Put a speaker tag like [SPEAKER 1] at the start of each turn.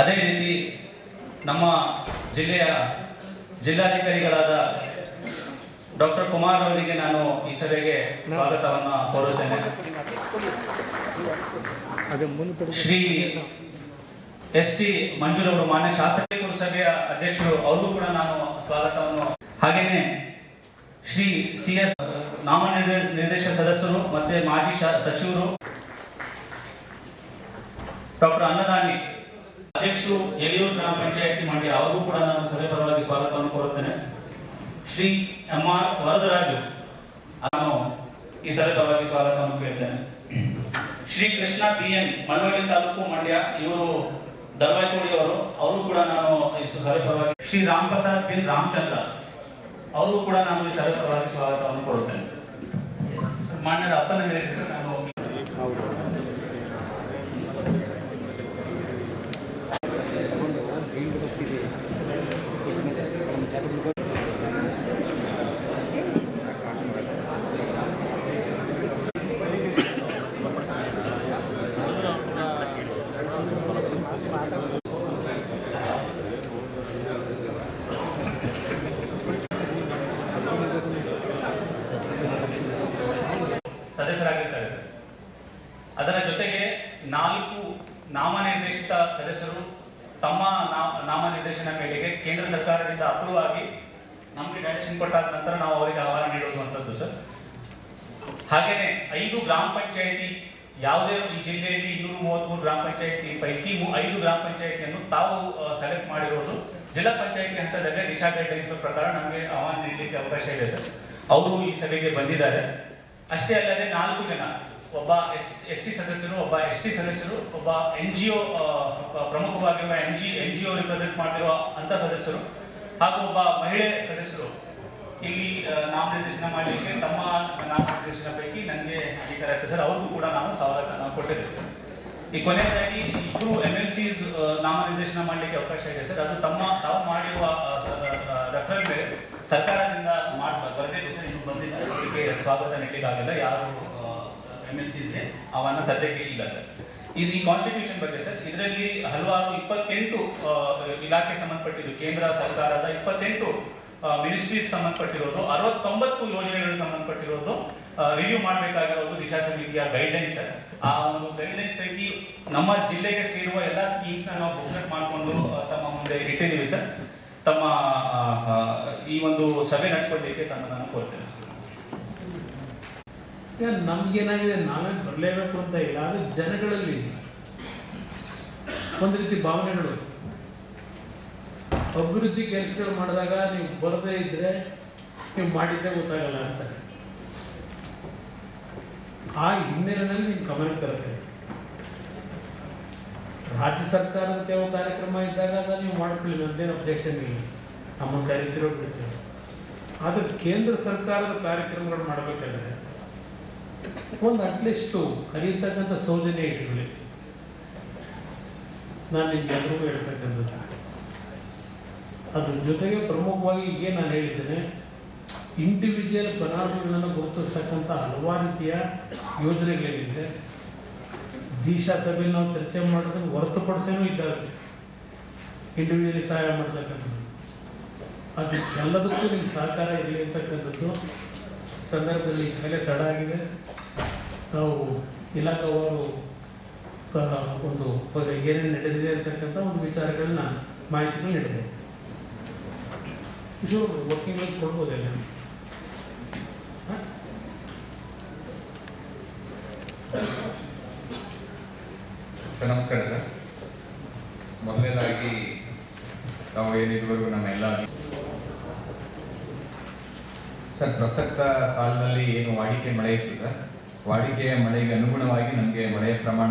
[SPEAKER 1] ಅದೇ ರೀತಿ ನಮ್ಮ ಜಿಲ್ಲೆಯ ಜಿಲ್ಲಾಧಿಕಾರಿಗಳಾದ ಡಾಕ್ಟರ್ ಕುಮಾರ್ ಅವರಿಗೆ ನಾನು ಈ ಸಭೆಗೆ ಸ್ವಾಗತವನ್ನು ಕೋರುತ್ತೇನೆ. ಶ್ರೀ ಎಸ್ ಟಿ ಮಂಜೂರವರು ಮಾನ್ಯ ಶಾಸಕ ಸಭೆಯ ಅಧ್ಯಕ್ಷರು ಅವರು ಕೂಡ ನಾನು ಸ್ವಾಗತವನ್ನು. ಹಾಗೇನೆ ಶ್ರೀ ಸಿ ಎಸ್ ನಾಮನಿರ್ದೇಶ ನಿರ್ದೇಶಕ ಸದಸ್ಯರು ಮತ್ತೆ ಮಾಜಿ ಸಚಿವರು, ಡಾಕ್ಟರ್ ಅನ್ನದಾನಿ ಅಧ್ಯಕ್ಷರು, ಎಲಿಯೂರು ಗ್ರಾಮ ಪಂಚಾಯತಿ ಮಾಡಿ ಅವರಿಗೂ ಕೂಡ ನಾನು ಸಭೆ ಪರವಾಗಿ ಸ್ವಾಗತವನ್ನು ಕೋರುತ್ತೇನೆ. ಶ್ರೀ ಎಂ ಆರ್ ವರದರಾಜು, ನಾನು ಈ ಸಭೆ ಪರವಾಗಿ ಸ್ವಾಗತವನ್ನು ಕೇಳ್ತೇನೆ. ಶ್ರೀ ಕೃಷ್ಣ ಪಿ ಎನ್ ಮಳವಳ್ಳಿ ತಾಲೂಕು ಮಂಡ್ಯ, ಇವರು ದರ್ವಾಯಿಕೋಡಿ ಅವರು ಅವರು ಕೂಡ ನಾನು ಈ ಸಭೆ ಪರವಾಗಿ ಶ್ರೀ ರಾಮ್ ಪ್ರಸಾದ್ ರಾಮಚಂದ್ರ ಅವರು ಕೂಡ ನಾನು ಈ ಸಭೆ ಪರವಾಗಿ ಸ್ವಾಗತವನ್ನು ಕೊಡುತ್ತೇನೆ. ಮಾನ್ಯರ ಅಪ್ಪನ ಮೇಲೆ ನಾನು ಸದಸ್ಯರಾಗಿರ್ತಾರೆ ಅದರ ಜೊತೆಗೆ ನಾಲ್ಕು ನಾಮನಿರ್ದೇಶಿತ ಸದಸ್ಯರು ತಮ್ಮ ನಾಮನಿರ್ದೇಶನ ಮೇರೆಗೆ ಕೇಂದ್ರ ಸರ್ಕಾರದಿಂದ ಅಪ್ರೂವ್ ಆಗಿ ನಮಗೆ ಡೈರೆಕ್ಷನ್ ಕೊಟ್ಟಾದ ನಂತರ ನಾವು ಅವರಿಗೆ ಆಹ್ವಾನ ನೀಡುವಂಥದ್ದು ಸರ್. ಹಾಗೇನೆ ಐದು ಗ್ರಾಮ ಪಂಚಾಯಿತಿ, ಯಾವುದೇ ಈ ಜಿಲ್ಲೆಯಲ್ಲಿ ಇನ್ನೂರ ಮೂವತ್ಮೂರು ಗ್ರಾಮ ಪಂಚಾಯಿತಿ, ಪೈಕಿ ಐದು ಗ್ರಾಮ ಪಂಚಾಯಿತಿಯನ್ನು ತಾವು ಸೆಲೆಕ್ಟ್ ಮಾಡಿರೋದು. ಜಿಲ್ಲಾ ಪಂಚಾಯಿತಿ ಹಂತದಲ್ಲೇ ದಿಶಾ ಗೈಡ್ಲೈನ್ಸ್ ಪ್ರಕಾರ ನಮಗೆ ಆಹ್ವಾನ ನೀಡಲಿಕ್ಕೆ ಅವಕಾಶ ಇದೆ ಸರ್. ಅವರು ಈ ಸಭೆಗೆ ಬಂದಿದ್ದಾರೆ. ಅಷ್ಟೇ ಅಲ್ಲದೆ ನಾಲ್ಕು ಜನ ಒಬ್ಬ ಎಸ್ ಎಸ್ ಸಿ ಸದಸ್ಯರು, ಒಬ್ಬ ಎಸ್ ಟಿ ಸದಸ್ಯರು, ಒಬ್ಬ N G O ಪ್ರಮುಖವಾಗಿರುವ N G N G O represent ಮಾಡ್ತಿರುವ ಅಂತ ಸದಸ್ಯರು ಹಾಗೂ ಒಬ್ಬ ಮಹಿಳೆ ಸದಸ್ಯರು. ಇಲ್ಲಿ ನಾಮನಿರ್ದೇಶನ ಮಾಡಲಿಕ್ಕೆ ತಮ್ಮ ನಾಮನಿರ್ದೇಶನ ಪೈಕಿ ನನಗೆ ಅಧಿಕಾರ ಸರ್. ಅವ್ರಿಗೂ ಕೂಡ ನಾವು ಸವಲತ್ತು ನಾವು ಕೊಟ್ಟಿದ್ದೇವೆ ಸರ್. ಈ ಕೊನೆಯದಾಗಿ ಇಬ್ಬರು ಎಂ ಎಲ್ ಸಿ ನಾಮನಿರ್ದೇಶನ ಮಾಡಲಿಕ್ಕೆ ಅವಕಾಶ ಇದೆ ಸರ್. ಅದು ತಮ್ಮ, ತಾವು ಮಾಡಿರುವ ರೆಫರಲ್ ಮೇಲೆ ಸರ್ಕಾರದಿಂದ ಮಾಡ್ ಬರಬೇಕು ಸರ್. ಇನ್ನು ಬಂದಿಲ್ಲ. ಅದಕ್ಕೆ ಸ್ವಾಗತ ನೀಡಲಿಕ್ಕಾಗಲ್ಲ. ಯಾರು ಎಂ ಎಲ್ ಸಿಗೆ ಅವನ್ನ ಸದ್ಯಕ್ಕೆ ಇಲ್ಲ ಸರ್. ಈ ಈ ಕಾನ್ಸ್ಟಿಟ್ಯೂಷನ್ ಬಗ್ಗೆ ಸರ್, ಇದರಲ್ಲಿ ಹಲವಾರು ಇಪ್ಪತ್ತೆಂಟು ಇಲಾಖೆ ಸಂಬಂಧಪಟ್ಟಿದ್ದು, ಕೇಂದ್ರ ಸರ್ಕಾರದ ಇಪ್ಪತ್ತೆಂಟು ಮಿನಿಸ್ಟ್ರೀಸ್ ಸಂಬಂಧಪಟ್ಟಿರೋದು, ಅರವತ್ತೊಂಬತ್ತು ಯೋಜನೆಗಳು ಸಂಬಂಧಪಟ್ಟಿರೋದು ರಿವ್ಯೂ ಮಾಡಬೇಕಾಗಿರೋದು ದಿಶಾ ಸಮಿತಿಯ ಗೈಡ್ಲೈನ್ಸ್ ಸರ್. ಆ ಒಂದು ಗೈಡ್ಲೈನ್ಸ್ ಪೈಕಿ ನಮ್ಮ ಜಿಲ್ಲೆಗೆ ಸೇರುವ ಎಲ್ಲ ಸ್ಕೀಮ್ಸ್ನ ನಾವು ಬುಕ್ಲೆಟ್ ಮಾಡಿಕೊಂಡು ತಮ್ಮ ಮುಂದೆ ಇಟ್ಟಿದ್ದೀವಿ ಸರ್. ತಮ್ಮ ಈ ಒಂದು ಸಭೆ ತಮ್ಮ ನಾನು ಕೋರ್ತೇನೆ
[SPEAKER 2] ನಮ್ಗೇನಾಗಿದೆ, ನಾವೇ ಬರಲೇಬೇಕು ಅಂತ ಇಲ್ಲ ಅದು ಜನಗಳಲ್ಲಿ ಒಂದು ರೀತಿ ಭಾವನೆಗಳು. ಅಭಿವೃದ್ಧಿ ಕೆಲಸಗಳು ಮಾಡಿದಾಗ ನೀವು ಬರದೇ ಇದ್ರೆ ನೀವು ಮಾಡಿದ್ದೇ ಗೊತ್ತಾಗಲ್ಲ ಅಂತಾರೆ ಆ ಹಿನ್ನೆಲೆಯಲ್ಲಿ ನೀವು ಗಮನಕ್ಕೆ ತರುತ್ತೆ ರಾಜ್ಯ ಸರ್ಕಾರದ ಕೆಲವು ಕಾರ್ಯಕ್ರಮ ಇದ್ದಾಗ ಅದನ್ನು ನೀವು ಮಾಡ್ಕೊಳ್ಳಿ ಒಂದೇನು ಅಬ್ಜೆಕ್ಷನ್ ಇಲ್ಲ. ನಮ್ಮ ಕರಿತಿರೋ ಬಿಡ್ತೇವೆ ಆದರೆ ಕೇಂದ್ರ ಸರ್ಕಾರದ ಕಾರ್ಯಕ್ರಮಗಳು ಮಾಡಬೇಕಾದ್ರೆ ಒಂದು ಅಟ್ಲೀಸ್ಟು ಕಲಿಯತಕ್ಕಂಥ ಸೌಜನ್ಯ ಇಟ್ಕೊಳ್ಳಿ. ನಾನು ನಿಮ್ಗೆ ಎಲ್ರಿಗೂ ಹೇಳ್ತಕ್ಕಂಥದ್ದು. ಅದ್ರ ಜೊತೆಗೆ ಪ್ರಮುಖವಾಗಿ ಈಗ ನಾನು ಹೇಳಿದ್ದೇನೆ ಇಂಡಿವಿಜುವಲ್ ಫಲಾನುಭವಿಗಳನ್ನು ಗುರುತಿಸ್ತಕ್ಕಂಥ ಹಲವಾರು ರೀತಿಯ ಯೋಜನೆಗಳೇನಿದೆ ದೀಶಾ ಸಭೆಯಲ್ಲಿ ನಾವು ಚರ್ಚೆ ಮಾಡೋದನ್ನು ಹೊರತುಪಡಿಸೇನೂ ಇದ್ದಾವೆ ಇಂಡಿವಿಜುವಲಿ ಸಹಾಯ ಮಾಡ್ತಕ್ಕಂಥದ್ದು. ಅದು ಎಲ್ಲದಕ್ಕೂ ನಿಮ್ಮ ಸಹಕಾರ ಇರಲಿ ಅಂತಕ್ಕಂಥದ್ದು. ಸಂದರ್ಭದಲ್ಲಿ ಮೇಲೆ ತಡ ಆಗಿದೆ. ನಾವು ಇಲಾಖಾವಾರು ಒಂದು ಏನೇನು ನಡೆದಿದೆ ಅಂತಕ್ಕಂಥ ಒಂದು ವಿಚಾರಗಳನ್ನ ಮಾಹಿತಿಗಳು ನೀಡಿದೆ. ಇದು ವರ್ಕಿಂಗ್ ಕೊಡ್ಬೋದಲ್ಲ
[SPEAKER 3] ಸರ್, ನಮಸ್ಕಾರ ಸರ್. ಮೊದಲನೇದಾಗಿ ನಾವು ಏನಿದುವರೆಗೂ ನಮ್ಮೆಲ್ಲ ಸರ್ ಪ್ರಸಕ್ತ ಸಾಲಿನಲ್ಲಿ ಏನು ವಾಡಿಕೆ ಮಳೆ ಇತ್ತು ಸರ್? ವಾಡಿಕೆಯ ಮಳೆಗೆ ಅನುಗುಣವಾಗಿ ನಮಗೆ ಮಳೆಯ ಪ್ರಮಾಣ